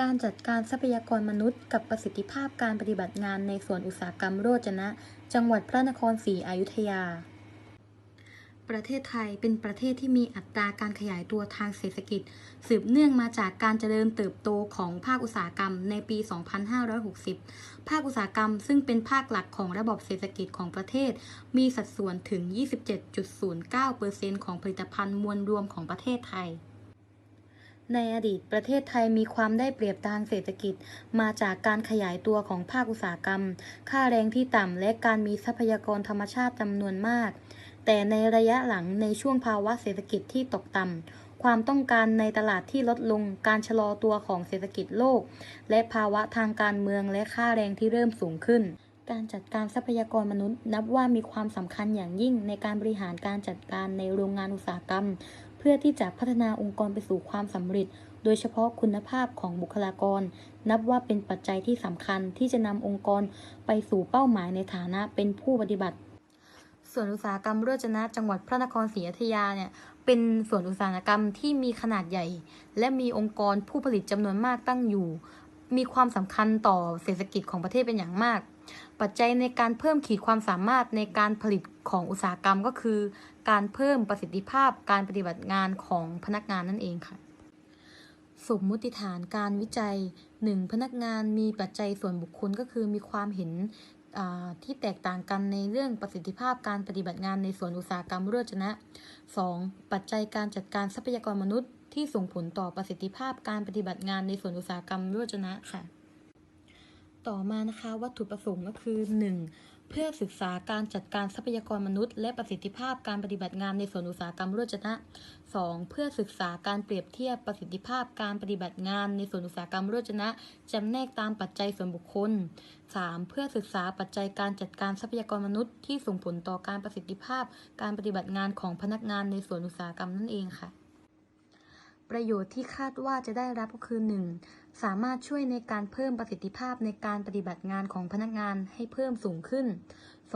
การจัดการทรัพยากรมนุษย์ กับประสิทธิภาพการปฏิบัติงานในส่วนอุตสาหกรรมโรจนะ จังหวัดพระนครศรีอยุธยา ประเทศไทยเป็นประเทศที่มีอัตราการขยายตัวทางเศรษฐกิจ สืบเนื่องมาจากการเจริญเติบโตของภาคอุตสาหกรรมในปี 2560 ภาคอุตสาหกรรมซึ่งเป็นภาคหลักของระบบเศรษฐกิจของประเทศ มีสัดส่วนถึง 27.09%ของผลิตภัณฑ์มวลรวมของประเทศไทย ในอดีตประเทศไทยมีความได้เปรียบทางเศรษฐกิจ มาจากการขยายตัวของภาคอุตสาหกรรม ค่าแรงที่ต่ำและการมีทรัพยากรธรรมชาติจำนวนมาก แต่ในระยะหลังในช่วงภาวะเศรษฐกิจที่ตกต่ำ ความต้องการในตลาดที่ลดลง การชะลอตัวของเศรษฐกิจโลก และภาวะทางการเมืองและค่าแรงที่เริ่มสูงขึ้นการจัดการทรัพยากรมนุษย์ นับว่ามีความสำคัญอย่างยิ่งในการบริหารการจัดการในโรงงานอุตสาหกรรม พื่อที่จะพัฒนาองค์กรไปสู่ความสำเร็จ โดยเฉพาะคุณภาพของบุคลากร นับว่าเป็นปัจจัยที่สำคัญที่จะนำองค์กรไปสู่เป้าหมายในฐานะเป็นผู้ปฏิบัติ ส่วนอุตสาหกรรมโรจนะจังหวัดพระนครศรีอยุธยาเนี่ยเป็นส่วนอุตสาหกรรมที่มีขนาดใหญ่ และมีองค์กรผู้ผลิตจำนวนมากตั้งอยู่ มีความสำคัญต่อเศรษฐกิจของประเทศเป็นอย่างมาก ปัจจัยในการเพิ่มขีดความสามารถในการผลิตของอุตสาหกรรมก็คือ การเพิ่มประสิทธิภาพการปฏิบัติงานของพนักงานนั่นเองค่ะ สมมุติฐานการวิจัย 1. พนักงานมีปัจจัยส่วนบุคคลก็คือมีความเห็นที่แตกต่างกันในเรื่องประสิทธิภาพการปฏิบัติงานในส่วนอุตสาหกรรมโรจนะ 2. ปัจจัยการจัดการทรัพยากรมนุษย์ที่ส่งผลต่อประสิทธิภาพการปฏิบัติงานในส่วนอุตสาหกรรมโรจนะค่ะ ต่อมานะคะวัตถุประสงค์ก็คือ 1. เพื่อศึกษาการจัดการทรัพยากรมนุษย์ และประสิทธิภาพการปฏิบัติงานในส่วนอุตสาหกรรมโรจนะ 2. เพื่อศึกษาการเปรียบเทียบประสิทธิภาพการปฏิบัติงานในส่วนอุตสาหกรรมโรจนะจำแนกตามปัจจัยส่วนบุคคล 3. เพื่อศึกษาปัจจัยการจัดการทรัพยากรมนุษย์ ที่ส่งผลต่อการประสิทธิภาพการปฏิบัติงานของพนักงานในส่วนอุตสาหกรรมนั่นเองค่ะ ประโยชน์ที่คาดว่าจะได้รับก็คือ 1. สามารถช่วยในการเพิ่มประสิทธิภาพในการปฏิบัติงานของพนักงานให้เพิ่มสูงขึ้น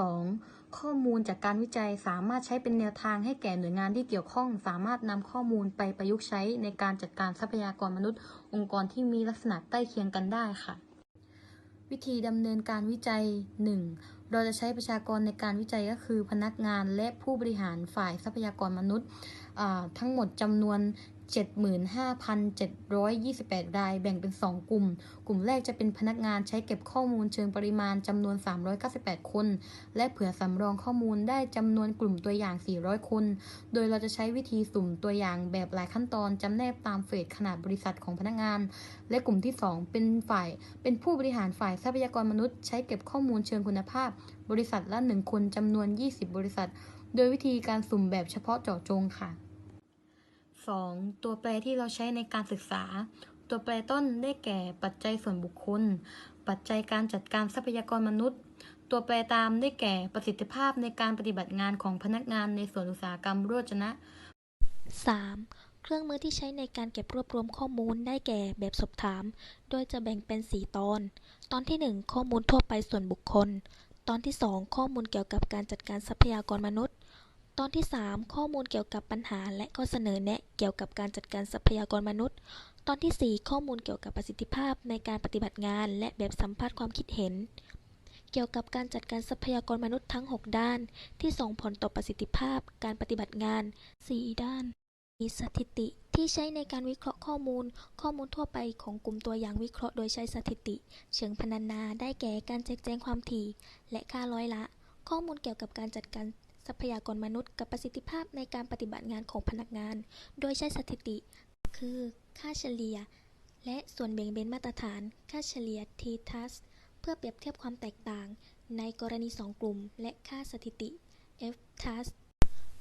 2. ข้อมูลจากการวิจัยสามารถใช้เป็นแนวทางให้แก่หน่วยงานที่เกี่ยวข้อง สามารถนำข้อมูลไปประยุกต์ใช้ในการจัดการทรัพยากรมนุษย์ องค์กรที่มีลักษณะใกล้เคียงกันได้ค่ะ วิธีดำเนินการวิจัย 1. เราจะใช้ประชากรในการวิจัยก็คือพนักงานและผู้บริหารฝ่ายทรัพยากรมนุษย์ทั้งหมดจำนวน 75,728 ราย แบ่งเป็น 2 กลุ่ม กลุ่มแรกจะเป็นพนักงานใช้เก็บข้อมูลเชิงปริมาณจำนวน 398 คน และเผื่อสำรองข้อมูลได้จำนวนกลุ่มตัวอย่าง 400 คน โดยเราจะใช้วิธีสุ่มตัวอย่างแบบหลายขั้นตอนจำแนกตามเฟสขนาดบริษัทของพนักงาน และกลุ่มที่ 2 เป็นฝ่ายเป็นผู้บริหารฝ่ายทรัพยากรมนุษย์ ใช้เก็บข้อมูลเชิงคุณภาพ บริษัทละ 1 คนจำนวน 20 บริษัท โดยวิธีการสุ่มแบบเฉพาะเจาะจงค่ะ 2. ตัวแปรที่เราใช้ในการศึกษา ตัวแปรต้นได้แก่ปัจจัยส่วนบุคคล ปัจจัยการจัดการทรัพยากรมนุษย์ ตัวแปรตามได้แก่ประสิทธิภาพในการปฏิบัติงานของพนักงานในส่วนอุตสาหกรรมโรจนะ 3. เครื่องมือที่ใช้ในการเก็บรวบรวมข้อมูลได้แก่แบบสอบถาม โดยจะแบ่งเป็น 4 ตอน ตอนที่ 1 ข้อมูลทั่วไปส่วนบุคคล ตอนที่ 2 ข้อมูลเกี่ยวกับการจัดการทรัพยากรมนุษย์ ตอนที่ 3 ข้อมูลเกี่ยวกับปัญหาและข้อเสนอแนะเกี่ยวกับการจัดการทรัพยากรมนุษย์ ตอนที่ 4 ข้อมูลเกี่ยวกับประสิทธิภาพในการปฏิบัติงานและแบบสัมภาษณ์ความคิดเห็น เกี่ยวกับการจัดการทรัพยากรมนุษย์ทั้ง 6 ด้าน ที่ส่งผลต่อประสิทธิภาพ การปฏิบัติงาน 4 ด้าน มีสถิติที่ใช้ในการวิเคราะห์ข้อมูล ข้อมูลทั่วไปของกลุ่มตัวอย่างวิเคราะห์โดยใช้สถิติ เชิงพรรณนาได้แก่การแจกแจงความถี่ และค่าร้อยละ ข้อมูลเกี่ยวกับการจัดการ ทรัพยากรมนุษย์กับประสิทธิภาพในการปฏิบัติงานของพนักงาน โดยใช้สถิติ คือ ค่าเฉลี่ย และส่วนเบี่ยงเบนมาตรฐาน ค่าเฉลี่ย t-TAS เพื่อเปรียบเทียบความแตกต่าง ในกรณี 2 กลุ่ม และค่าสถิติ f-TAS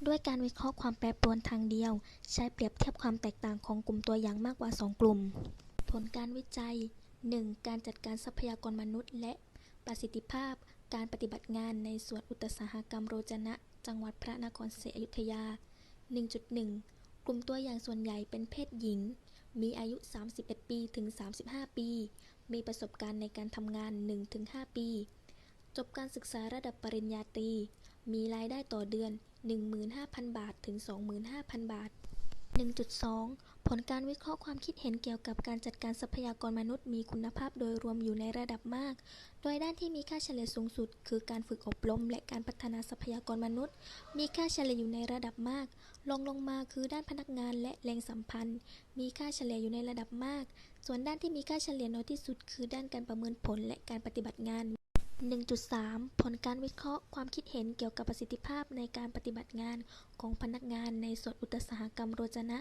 ด้วยการวิเคราะห์ความแปรปรวนทางเดียว ใช้เปรียบเทียบความแตกต่างของกลุ่มตัวอย่างมากกว่า 2 กลุ่ม ผลการวิจัย 1. การจัดการทรัพยากรมนุษย์ และประสิทธิภาพการปฏิบัติงานในส่วนอุตสาหกรรมโรจนะ จังหวัดพระนครศรีอยุธยา 1.1 กลุ่มตัวอย่างส่วนใหญ่เป็นเพศหญิง มีอายุ 31 ปีถึง 35 ปี มีประสบการณ์ในการทำงาน 1-5 ปี จบการศึกษาระดับปริญญาตรี มีรายได้ต่อเดือน 15,000 บาทถึง 25,000 บาท 1.2 ผลการวิเคราะห์ความคิดเห็นเกี่ยวกับการจัดการทรัพยากรมนุษย์มีคุณภาพโดยรวมอยู่ในระดับมาก โดยด้านที่มีค่าเฉลี่ยสูงสุด คือการฝึกอบรม และการพัฒนาทรัพยากรมนุษย์ มีค่าเฉลี่ยอยู่ในระดับมากลองลงมาคือด้านพนักงานและแรงสัมพันธ์ มีค่าเฉลี่ยอยู่ในระดับมาก ส่วนด้านที่มีค่าเฉลี่ยน้อยที่สุด คือด้านการประเมินผลและการปฏิบัติงาน 1.3 ผลการวิเคราะห์ความคิดเห็นเกี่ยวกับประสิทธิภาพในการปฏิบัติงานของพนักงานในส่วนอุตสาหกรรมโรจนะ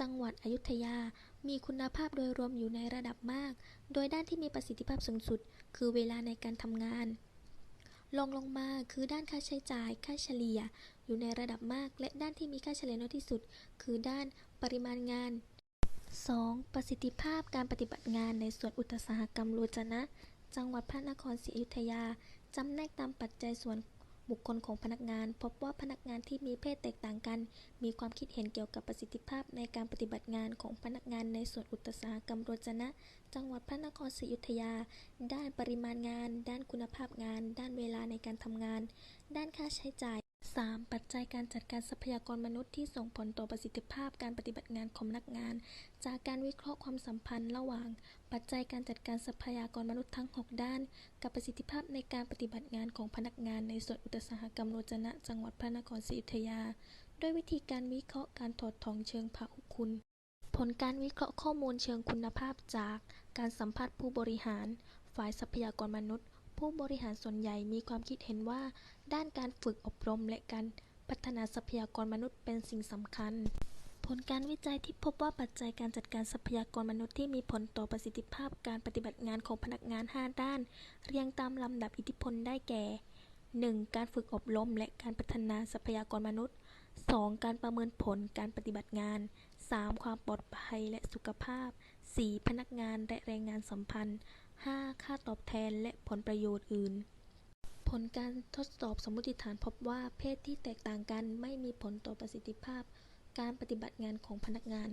จังหวัดอยุธยา มีคุณภาพโดยรวมอยู่ในระดับมาก โดยด้านที่มีประสิทธิภาพสูงสุด คือเวลาในการทำงานลงลงมาคือด้านค่าใช้จ่ายค่าเฉลี่ย อยู่ในระดับมาก และด้านที่มีค่าเฉลี่ยน้อยที่สุด คือด้านปริมาณงาน 2. ประสิทธิภาพการปฏิบัติงานในส่วนอุตสาหกรรมโรจนะ จังหวัดพระนครศรีอยุธยา จำแนกตามปัจจัยส่วน บุคคลของพนักงาน พบว่าพนักงานที่มีเพศแตกต่างกัน มีความคิดเห็นเกี่ยวกับประสิทธิภาพในการปฏิบัติงานของพนักงานในส่วนอุตสาหกรรมโรจนะ จังหวัดพระนครศรีอยุธยา ด้านปริมาณงาน ด้านคุณภาพงาน ด้านเวลาในการทำงาน ด้านค่าใช้จ่าย 3. ปัจจัยการจัดการทรัพยากรมนุษย์ที่ส่งผลต่อประสิทธิภาพการปฏิบัติงานของพนักงาน จากการวิเคราะห์ความสัมพันธ์ระหว่าง ปัจจัยการจัดการทรัพยากรมนุษย์ทั้ง 6 ด้าน กับประสิทธิภาพในการปฏิบัติงานของพนักงานในส่วนอุตสาหกรรมโรจนะ จังหวัดพระนครศรีอยุธยา ด้วยวิธีการวิเคราะห์การถอดถอนเชิงพหุคุณ ผลการวิเคราะห์ข้อมูลเชิงคุณภาพจาก การสัมภาษณ์ผู้บริหาร ฝ่ายทรัพยากรมนุษย์ ผู้บริหารส่วนใหญ่มีความคิดเห็นว่า ด้านการฝึกอบรมและการพัฒนาทรัพยากรมนุษย์เป็นสิ่งสำคัญ ผลการวิจัยที่พบว่าปัจจัยการจัดการทรัพยากรมนุษย์ที่มีผลต่อประสิทธิภาพการปฏิบัติงานของพนักงาน 5 ด้าน เรียงตามลำดับอิทธิพลได้แก่ 1. การฝึกอบรมและการพัฒนาทรัพยากรมนุษย์ 2. การประเมินผลการปฏิบัติงาน 3. ความปลอดภัยและสุขภาพ 4. พนักงานและแรงงานสัมพันธ์ 5. ค่าตอบแทนและผลประโยชน์อื่น ผลการทดสอบสมมติฐานพบว่าเพศที่แตกต่างกันไม่มีผลต่อประสิทธิภาพการปฏิบัติงานของพนักงาน